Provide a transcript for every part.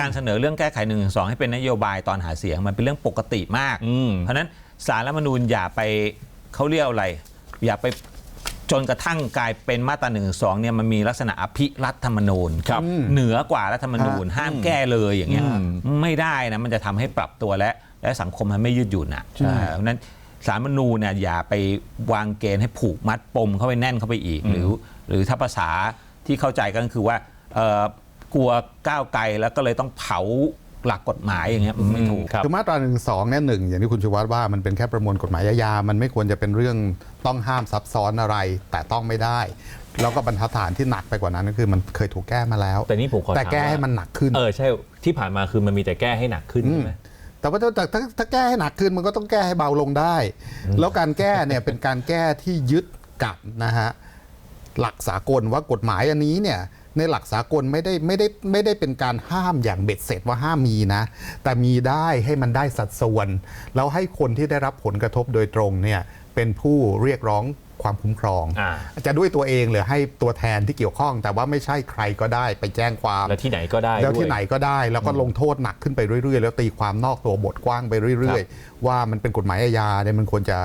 การเสนอเรื่องแก้ไข1นึให้เป็นนโยบายตอนหาเสียงมันเป็นเรื่องปกติมากอืมเพราะฉะนั้นสารรัฐธรรมนูญอย่าไปเขาเรียกอะไร อย่าไปจนกระทั่งกลายเป็นมาตรา1นึเนี่ยมันมีลักษณะอภิรัฐธรรมนูญครับเหนือกว่ารัฐธรรมนูญห้ามแก้เลยอย่างเงี้ยอืมไม่ได้นะมันจะทำให้ปรับตัวและและสังคมมันไม่ยืดหยุ่นอะอ่าเพราะฉะนั้นสารรัฐธรรมนูญเนี่ยอย่าไปวางเกณฑ์ให้ผูกมัดปมเข้าไปแน่นเข้าไปอีก หรือ หรือถ้าภาษาที่เข้าใจก็คือว่าเอ่อ กลัวก้าวไกลแล้วก็เลยต้องเผาหลักกฎหมายอย่างเงี้ยมันไม่ถูกครับคือมาตราหนึ่งสองเนี่ยหนึ่งอย่างที่คุณชูวัตรว่ามันเป็นแค่ประมวลกฎหมายอาญามันไม่ควรจะเป็นเรื่องต้องห้ามซับซ้อนอะไร แต่ต้องไม่ได้ แล้วก็บรรทัดฐานที่หนักไปกว่านั้นก็คือมันเคยถูกแก้มาแล้ว แต่นี่ผมขอแต่ถามแก้ให้ว่ามันหนักขึ้นเออใช่ที่ผ่านมาคือมันมีแต่แก้ให้หนักขึ้นใช่ไหมแต่ว่าถ้าถ้าถ้าแก้ให้หนักขึ้นมันก็ต้องแก้ให้เบาลงได้ แล้วการแก้เนี่ยเป็นการแก้ที่ยึดกับนะฮะหลักสากลว่ากฎหมายอันนี้เนี่ย ในหลักสากลไม่ได้ไม่ได้ไม่ได้เป็นการห้ามอย่างเบ็ดเสร็จว่าห้ามมีนะ แต่มีได้ให้มันได้สัดส่วน แล้วให้คนที่ได้รับผลกระทบโดยตรงเนี่ยเป็นผู้เรียกร้องความคุ้มครองอ่าจะด้วยตัวเองหรือให้ตัวแทนที่เกี่ยวข้อง แต่ว่าไม่ใช่ใครก็ได้ไปแจ้งความแล้วที่ไหนก็ได้แล้วด้วยที่ไหนก็ได้ แล้วก็ลงโทษหนักขึ้นไปเรื่อยๆ แล้วตีความนอกตัวบทกว้างไปเรื่อย ๆ ว่ามันเป็นกฎหมายอาญาเนี่ยมันควรจะ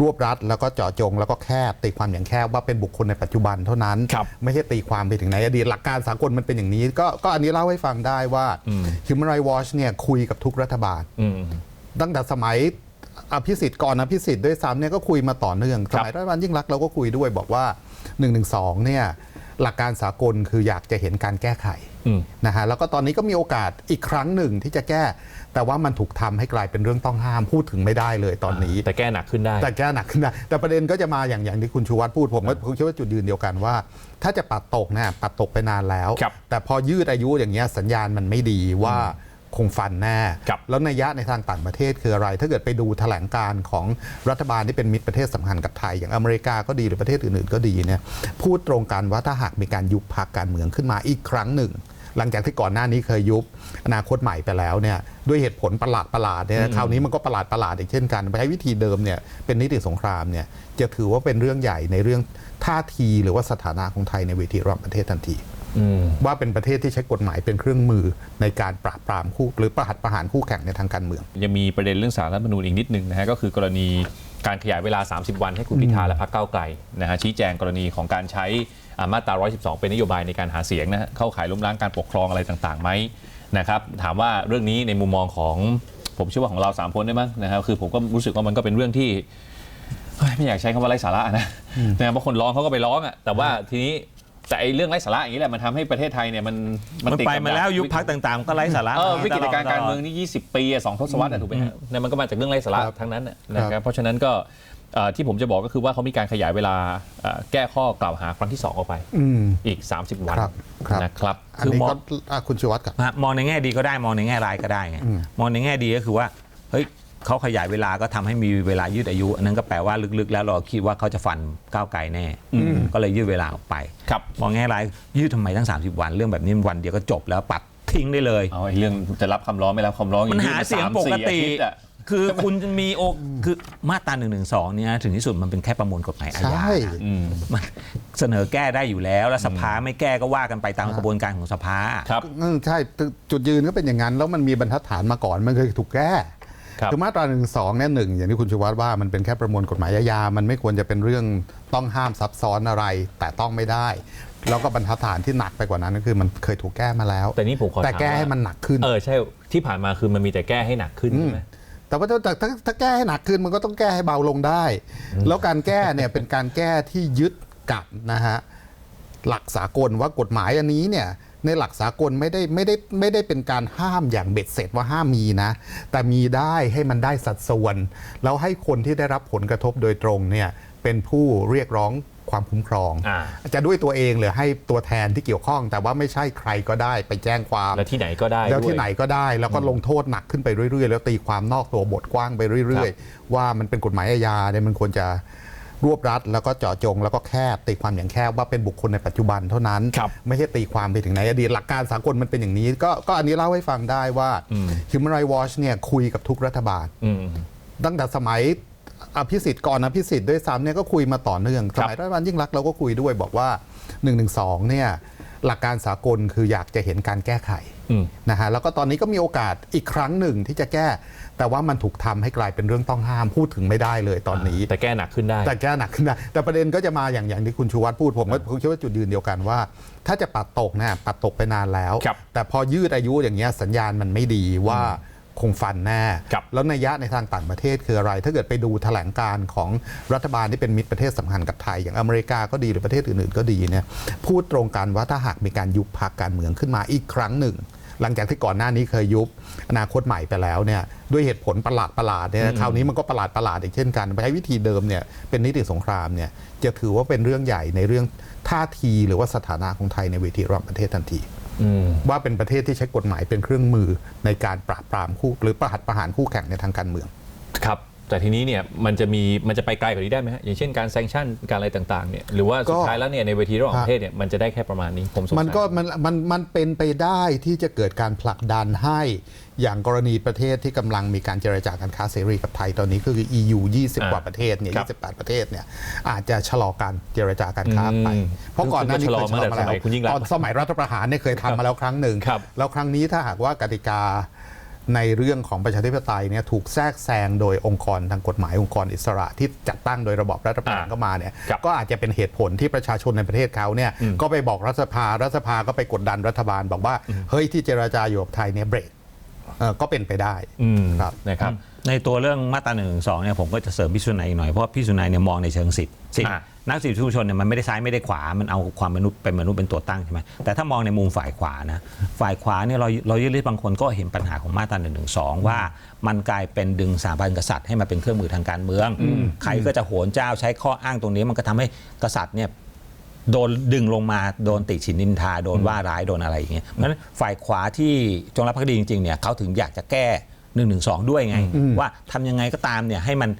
รวบรัดแล้วก็เจาะจง แล้วก็แคบตีความอย่างแคบว่าเป็นบุคคลในปัจจุบันเท่านั้นครับไม่ใช่ตีความไปถึงในอดีตหลักการสากลมันเป็นอย่างนี้ ก็ก็อันนี้เล่าให้ฟังได้ว่า Human Rights Watch เนี่ยคุยกับทุกรัฐบาลอืมตั้งแต่สมัยอภิสิทธิ์ก่อนอภิสิทธิ์ด้วยซ้ำเนี่ยก็คุยมาต่อเนื่องคสรับมัยรัฐบาลยิ่งรักษณ์เราก็คุยด้วยบอกว่า1นึเนี่ยหลักการสากลคืออยากจะเห็นการแก้ไขอืม นะฮะแล้วก็ตอนนี้ก็มีโอกาสอีกครั้งหนึ่งที่จะแก้ แต่ว่ามันถูกทำให้กลายเป็นเรื่องต้องห้ามพูดถึงไม่ได้เลยตอนนี้ แต่แก้หนักขึ้นได้ แต่แก้หนักขึ้นนะแต่ประเด็นก็จะมาอย่างอย่างที่คุณชูวัตรพูดผมก็ผมคิดว่าจุดยืนเดียวกันว่า ถ้าจะปัดตกนะปัดตกไปนานแล้วครับแต่พอยืดอายุอย่างเงี้ยสัญญาณมันไม่ดีว่าคงฟันแน่ครับแล้วนัยยะในทางต่างประเทศคืออะไร ถ้าเกิดไปดูแถลงการของรัฐบาลที่เป็นมิตรประเทศสำคัญกับไทย อย่างอเมริกาก็ดีหรือประเทศอื่นๆ ก็ดีเนี่ยพูดตรงกันว่าถ้าหากมีการยุบพักการเมืองขึ้นมาอีกครั้งหนึ่ง หลังจากที่ก่อนหน้านี้เคยยุบอนาคตใหม่ไปแล้วเนี่ยด้วยเหตุผลประหลาดประหลาดๆเนี่ยคราวนี้มันก็ประหลาดประหลาดอีกเช่นกันใช้วิธีเดิมเนี่ยเป็นนิติสงครามเนี่ยจะถือว่าเป็นเรื่องใหญ่ในเรื่องท่าทีหรือว่าสถานะของไทยในเวทีระหว่างประเทศทันทีอืมว่าเป็นประเทศที่ใช้กฎหมายเป็นเครื่องมือในการปราบปรามคู่ หรือประหัตประหารคู่แข่งในทางการเมือง ยังมีประเด็นเรื่องสารรัฐธรรมนูญอีกนิดนึงนะฮะก็คือกรณี การขยายเวลา 30 วันให้คุณพิธาและพรรคก้าวไกลนะฮะชี้แจงกรณีของการใช้อ่ามาตรา 112 เป็นนโยบายในการหาเสียงนะฮะเข้าข่ายล้มล้างการปกครองอะไรต่างๆไหมนะครับถามว่าเรื่องนี้ในมุมมองของผมเชื่อว่าของเราสามคนได้มั้งนะครับคือผมก็รู้สึกว่ามันก็เป็นเรื่องที่เฮ้ยไม่อยากใช้คำว่าไร้สาระนะนะครับเพราะคนร้องเขาก็ไปร้องอะแต่ว่าทีนี้ แต่ไอ้เรื่องไร้สาระอย่างนี้แหละมันทำให้ประเทศไทยเนี่ยมันมันติดไปกับมาแล้วดักยุบพักต่างๆ ก็ไร้สาระเออมวิกฤตการตลดการเมืองนี่ 20 ปีอะสองทศวรรษอะถูกไหมฮะเนี่ยมันก็มาจากเรื่องไร้สาระครับทั้งนั้นน่ะนะครับเพราะฉะนั้นก็เอ่อที่ผมจะบอกก็คือว่าเขามีการขยายเวลาเอ่อแก้ข้อกล่าวหาครั้งที่ 2 ออกไป อืม อีก 30 วันครับครับ นะครับอันนี้ก็อะคุณชูวัตรครับ ฮะมองในแง่ดีก็ได้มองในแง่ร้ายก็ได้ไงอืมมองในแง่ดีก็คือว่าเฮ้ย เขาขยายเวลาก็ทำให้มีเวลายืดอายุ อันนั้นก็แปลว่าลึกๆ แล้วเราคิดว่าเขาจะฟันก้าวไกลแน่ก็เลยยืดเวลาออกไปครับมองแง่ร้ายยืดทำไมตั้ง 30 วัน เรื่องแบบนี้วันเดียวก็จบแล้วปัดทิ้งได้เลยเอาไอ้เรื่องจะรับคำร้องไม่รับคำร้องมันอหายื่เสียงสมปกติอาทิตย์อะคือคุณจะมีโอกคือมาตรา1นึเนี่ยถึงที่สุดมันเป็นแค่ประมวลกฎหมายอาญาใช่อืมมันเสนอแก้ได้อยู่แล้ว แล้วสภาไม่แก้ก็ว่ากันไปตามกระบวนการของสภา ครับอืมใช่จุดยืนก็เป็นอย่างนั้น แล้วมันมีบรรทัดฐานมาก่อนมันเคยถูกแก้ ครับคือมาตราหนึ่งสองเนี่ยหนึ่งอย่างที่คุณชูวัตรว่ามันเป็นแค่ประมวลกฎหมายอาญามันไม่ควรจะเป็นเรื่องต้องห้ามซับซ้อนอะไร แต่ต้องไม่ได้ แล้วก็บรรทัดฐานที่หนักไปกว่านั้นก็คือมันเคยถูกแก้มาแล้ว แต่นี่ผมขอแต่ถามแก้ว่าให้มันหนักขึ้น เออใช่ที่ผ่านมาคือมันมีแต่แก้ให้หนักขึ้นใช่ไหมแต่ว่าถ้าถ้าถ้าถ้าแก้ให้หนักขึ้นมันก็ต้องแก้ให้เบาลงได้ แล้วการแก้เนี่ยเป็นการแก้ที่ยึดกับนะฮะหลักสากลว่ากฎหมายอันนี้เนี่ย ในหลักสากลไม่ได้ไม่ได้ไม่ได้เป็นการห้ามอย่างเบ็ดเสร็จว่าห้ามมีนะ แต่มีได้ให้มันได้สัดส่วน แล้วให้คนที่ได้รับผลกระทบโดยตรงเนี่ยเป็นผู้เรียกร้องความคุ้มครองอ่าจะด้วยตัวเองหรือให้ตัวแทนที่เกี่ยวข้อง แต่ว่าไม่ใช่ใครก็ได้ไปแจ้งความ แล้วที่ไหนก็ได้ แล้วด้วยที่ไหนก็ได้ แล้วก็ลงโทษหนักขึ้นไปเรื่อยๆ แล้วตีความนอกตัวบทกว้างไปเรื่อย ๆ ว่ามันเป็นกฎหมายอาญาเนี่ยมันควรจะ รวบรัดแล้วก็เจาะจงแล้วก็แคบตีความอย่างแคบว่าเป็นบุคคลในปัจจุบันเท่านั้นครับไม่ใช่ตีความไปถึงในอดีตหลักการสากลมันเป็นอย่างนี้ ก็ก็อันนี้เล่าให้ฟังได้ว่า Human Rights Watch เนี่ยคุยกับทุกรัฐบาลอืมตั้งแต่สมัยอภิสิทธิ์ก่อนอภิสิทธิ์ด้วยซ้ำเนี่ยก็คุยมาต่อเนื่องคสรับมัยรัฐบาลยิ่งรักษณ์เราก็คุยด้วยบอกว่า1นึเนี่ยหลักการสากลคืออยากจะเห็นการแก้ไขอืม นะฮะแล้วก็ตอนนี้ก็มีโอกาสอีกครั้งหนึ่งที่จะแก้ แต่ว่ามันถูกทำให้กลายเป็นเรื่องต้องห้ามพูดถึงไม่ได้เลยตอนนี้ แต่แก้หนักขึ้นได้ แต่แก้หนักขึ้นได้แต่ประเด็นก็จะมาอย่างอย่างที่คุณชูวัตรพูดผมก็ผมคิดว่าจุดยืนเดียวกันว่า ถ้าจะปัดตกนะปัดตกไปนานแล้วครับแต่พอยืดอายุอย่างเงี้ยสัญญาณมันไม่ดีว่าคงฟันแน่ครับแล้วนัยยะในทางต่างประเทศคืออะไร ถ้าเกิดไปดูแถลงการของรัฐบาลที่เป็นมิตรประเทศสำคัญกับไทย อย่างอเมริกาก็ดีหรือประเทศอื่นๆ ก็ดีเนี่ยพูดตรงกันว่าถ้าหากมีการยุบพักการเมืองขึ้นมาอีกครั้งหนึ่ง หลังจากที่ก่อนหน้านี้เคยยุบอนาคตใหม่ไปแล้วเนี่ยด้วยเหตุผลประหลาดประหลาดๆเนี่ยคราวนี้มันก็ประหลาดประหลาดอีกเช่นกันใช้วิธีเดิมเนี่ยเป็นนิติสงครามเนี่ยจะถือว่าเป็นเรื่องใหญ่ในเรื่องท่าทีหรือว่าสถานะของไทยในเวทีระหว่างประเทศทันทีอืมว่าเป็นประเทศที่ใช้กฎหมายเป็นเครื่องมือในการปราบปรามคู่หรือประหัตประหารคู่แข่งในทางการเมืองครับ แต่ทีนี้เนี่ยมันจะมีมันจะไปไกลกว่านี้ได้ไหมฮะอย่างเช่นการแซงชั่นการอะไรต่างๆเนี่ยหรือว่าสุดก็ท้ายแล้วเนี่ยในเวทีระหว่างประเทศเนี่ยมันจะได้แค่ประมาณนี้ผมสงสัยมันก็มันมันมันเป็นไปได้ที่จะเกิดการผลักดันให้อย่างกรณีประเทศที่กำลังมีการเจรจาการค้าเสรีกับไทยตอนนี้ก็คือ EU 20อ่ากว่าประเทศเนี่ยครับ28 ประเทศเนี่ยอาจจะชะลอการเจรจาการค้าไปอืมเพราะก่อนหน้านี้ซึ่งก็เคยชะลอมาชะลอมาตั้งแต่สมัแล้วยคุณยิ่งรักษณ์ตอนสมัยรัฐประหารเนี่ยเคยทำมาแล้วครั้งหนึ่งครับแล้วครั้งนี้ถ้าหากว่ากติกา ในเรื่องของประชาธิปไตยเนี่ยถูกแทรกแซงโดยองค์กรทางกฎหมายองค์กรอิสระที่จัดตั้งโดยระบอบรัฐประหารอ่าเข้ามาเนี่ยครับก็อาจจะเป็นเหตุผลที่ประชาชนในประเทศเขาเนี่ยอืมก็ไปบอกรัฐสภารัฐสภาก็ไปกดดันรัฐบาล บอกว่าเฮ้ยที่เจรจาอยู่กับไทยเนี่ยเบรกเอ่อก็เป็นไปได้อืมครับนะครับในตัวเรื่องมาตราหนึ่งสองเนี่ยผมก็จะเสริมพี่สุนัยอีกหน่อยเพราะว่าพี่สุนัยเนี่ยมองในเชิงสิทธิ์สิทธิ์อะ นักสิทธิชุมชนเนี่ยมันไม่ได้ซ้ายไม่ได้ขวา มันเอาความมนุษย์เป็นมนุษย์เป็นตัวตั้งใช่ไหมแต่ถ้ามองในมุมฝ่ายขวานะฝ่ายขวาเนี่ยเราเรายืดบางคนก็เห็นปัญหาของมาตราหนึ่งหนึ่งสองว่ามันกลายเป็นดึงสถาบันกษัตริย์ให้มาเป็นเครื่องมือทางการเมือง ใครก็จะโหนเจ้าใช้ข้ออ้างตรงนี้มันก็ทำให้กษัตริย์เนี่ยโดนดึงลงมาโดนติฉินนินทาโดนว่าร้ายโดนอะไรอย่างเงี้ยเพราะฉะนั้นฝ่ายขวาที่จงรักภักดีจริงๆเนี่ยเขาถึงอยากจะแก้1นึด้วยไง ว่าทำยังไงก็ตามเนี่ยให้มัน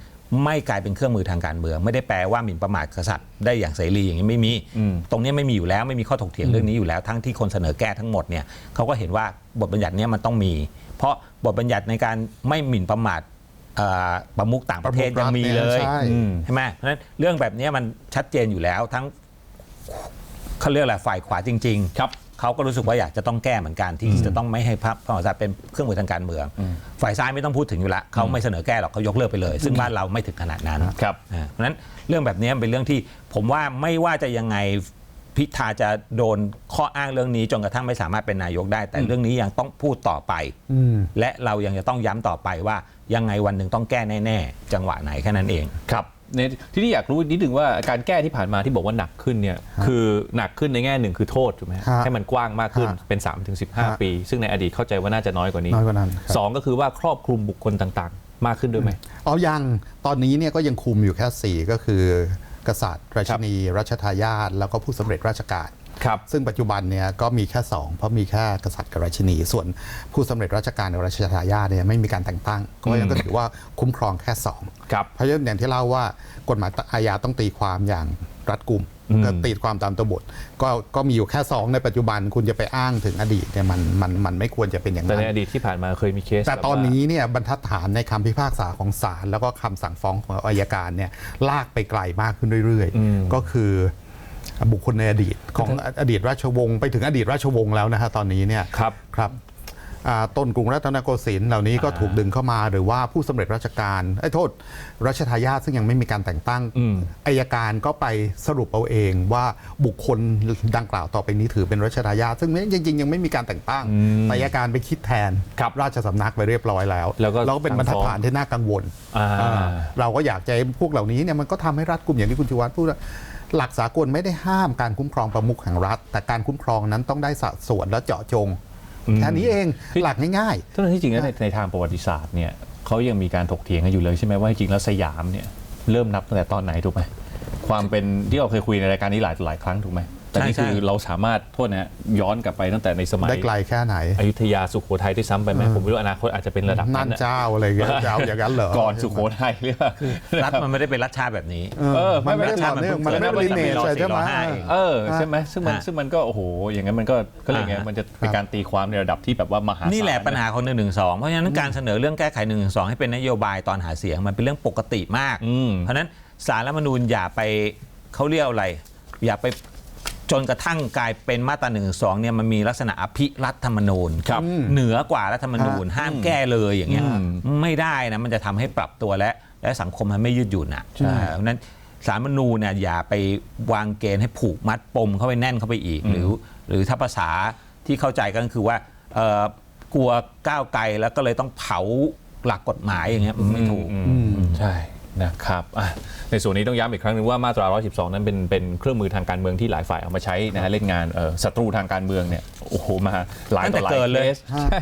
ไม่กลายเป็นเครื่องมือทางการเมือง ไม่ได้แปลว่าหมิ่นประมาทกษัตริย์ได้อย่างเสรีอย่างนี้ไม่มีอืมตรงเนี้ยไม่มีอยู่แล้วไม่มีข้อถกเถียงเรื่องนี้อยู่แล้ว ทั้งที่คนเสนอแก้ทั้งหมดเนี่ยเขาก็เห็นว่าบทบัญญัติเนี้ยมันต้องมี เพราะบทบัญญัติในการไม่หมิ่นประมาทเอ่อประมุขต่างประเทศยังมีเลยใช่อืมใช่ไหมเพราะฉะนั้นเรื่องแบบนี้มันชัดเจนอยู่แล้วทั้งเขาเรียกอะไรฝ่ายขวาจริง ๆ ครับ เขาก็รู้สึกว่าอยากจะต้องแก้เหมือนกันที่จะต้องไม่ให้พระพระมหากษัตริย์เป็นเครื่องมือทางการเมือง ฝ่ายซ้ายไม่ต้องพูดถึงอยู่แล้วเขาไม่เสนอแก้หรอกเขายกเลิกไปเลย ซึ่งบ้านเราไม่ถึงขนาดนั้นครับอ่าเพราะฉะนั้นเรื่องแบบนี้เป็นเรื่องที่ผมว่าไม่ว่าจะยังไงพิธาจะโดนข้ออ้างเรื่องนี้จนกระทั่งไม่สามารถเป็นนายกได้ แต่เรื่องนี้ยังต้องพูดต่อไปอืมและเรายังจะต้องย้ำต่อไปว่ายังไงวันหนึ่งต้องแก้แน่ ๆ จังหวะไหนแค่นั้นเองครับ ในที่นี่อยากรู้นิดนึงว่าการแก้ที่ผ่านมาที่บอกว่าหนักขึ้นเนี่ยคือหนักขึ้นในแง่หนึ่งคือโทษถูกไหมฮะฮะให้มันกว้างมากขึ้นฮะเป็น3าถึงสิฮะปี ซึ่งในอดีตเข้าใจว่าน่าจะน้อยกว่านี้น้อยกว่านั้นครับสองก็คือว่าครอบคลุมบุคคลต่างๆ มากขึ้นด้วยไหมเอายังตอนนี้เนี่ยก็ยังคุมอยู่แค่ 4 ก็คือกษัตริย์ราชินีรัชทายาทแล้วก็ผู้สำเร็จราชการ ครับซึ่งปัจจุบันเนี่ยก็มีแค่ 2 เพราะมีแค่กษัตริย์กับราชินี ส่วนผู้สำเร็จราชการกับราชทายาทเนี่ยไม่มีการแต่งตั้ง ก็ยังก็ถือว่าคุ้มครองแค่2ครับเพราะฉะนั้นอย่างที่เล่าว่ากฎหมายอาญาต้องตีความอย่างรัดกุมอืมก็ตีความตามตัวบทก็ก็มีอยู่แค่ 2 ในปัจจุบันคุณจะไปอ้างถึงอดีตเนี่ยมันมันมันไม่ควรจะเป็นอย่างแต่นั้ในนอดีตที่ผ่านมาเคยมีเคส แต่บบตอนว่านี้เนี่ยบรรทัดฐานในคำพิพากษาของศาลแล้วก็คำสั่งฟ้องของอายการเนี่ยลากไปไกลมากขึ้นเรื่อยอืมๆก็คือ บุคคลในอดีตของอดีตราชวงศ์ไปถึงอดีตราชวงศ์แล้วนะฮะตอนนี้เนี่ยครับครับอ่า ต้นกรุงรัตนโกสินทร์เหล่านี้ก็อ่าถูกดึงเข้ามาหรือว่าผู้สำเร็จราชการไอ้ยโทษรัชทายาทซึ่งยังไม่มีการแต่งตั้งอืมอายการก็ไปสรุปเอาเองว่าบุคคลดังกล่าวต่อไปนี้ถือเป็นรัชทายาทซึ่งจริงๆยังไม่มีการแต่งตั้งอืมแต่อายการไปคิดแทนครับราชสำนักไปเรียบร้อยแล้วแล้วก็เป็นบรรทัดฐานที่น่ากังวลอ่าอ่าเราก็อยากจะให้พวกเหล่านี้เนี่ยมันก็ทำให้รัฐกลุ่มอย่างที่คุณชูวัฒน์พูดว่าหลักสากลไม่ได้ห้ามการคุ้มครองประมุขแห่งรัฐ แต่การคุ้มครองนั้นต้องได้สัดส่วนและเจาะจงอืม แค่นี้เองคือหลักง่ายทั้งที่จริงแล้วในในทางประวัติศาสตร์เนี่ยเขายังมีการถกเถียงกันอยู่เลยใช่ไหมว่าจริงๆแล้วสยามเนี่ยเริ่มนับตั้งแต่ตอนไหนถูกไหมความเป็นที่เราเคยคุยในรายการนี้หลายหลายครั้งถูกไหม แต่นี่ใช่คือใช่เราสามารถโทษนะฮะย้อนกลับไปตั้งแต่ในสมัๆยได้ไกลแค่ไหน อยุธยาสุโขทัยด้วยซ้ำไปไหมผมไม่รู้อนาคตอาจจะเป็นระดับนั่นั้นนน่ะเจ้าอะไรอย่างเงี้ยจะเอาอย่างนั้นเหรอก่อนสุโขทัยหรือเปล่ารัฐมันไม่ได้เป็นรัฐชาติแบบนี้เออไม่มันไม่ได้ไม่ต่อเนื่องมันไม่ได้มันลิเนไม่จได้ใช่ไหมรอสี่รอห้าเองเออใช่ไหมซึ่งมันฮะซึ่งมันก็โอ้โหอย่างนั้นมันก็ก็เลยไงอ่าฮะมันจะเป็นการตีความในระดับที่แบบว่ามหาศาลนี่แหละปัญหาของ1นึเพราะฉะนั้นการเสนอเรื่องแก้ไข1นึให้เป็นนโยบายตอนหาเสียงมันเป็นเรื่องปกติมากอืมเพราะฉะนั้นสารรัฐธรรมนูญอย่าไปเขาเรียกอะไรอย่าไป จนกระทั่งกลายเป็นมาตราหนึ่งสองเนี่ยมันมีลักษณะอภิรัฐธรรมนูญครับเหนือกว่ารัฐธรรมนูญ ห้ามแก้เลยอย่างเงี้ยไม่ได้นะมันจะทำให้ปรับตัวและ และสังคมมันไม่ยืดหยุ่นอะใช่อ่าเพราะฉะนั้นสารรัฐธรรมนูญเนี่ยอย่าไปวางเกณฑ์ให้ผูกมัดปมเข้าไปแน่นเข้าไปอีก หรือหรือถ้าภาษาที่เข้าใจก็คือว่าเอ่อกลัวก้าวไกลแล้วก็เลยต้องเผาหลักกฎหมายอย่างเงี้ยมันไม่ถูกใช่ นะครับอะในส่วนนี้ต้องย้ำอีกครั้งหนึงว่ามาตรา 112 นั้นเป็นเป็นเครื่องมือทางการเมืองที่หลายฝ่ายเอามาใช้นะฮะเล่นงานเอ่อศัตรูทางการเมืองเนี่ยโอ้โหมาหลายตั้งต่แต่อหลายเกิดเลยเคส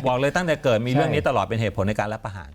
บอกเลยตั้งแต่เกิดมีใช่เรื่องนี้ตลอดเป็นเหตุผลในการรับประหาร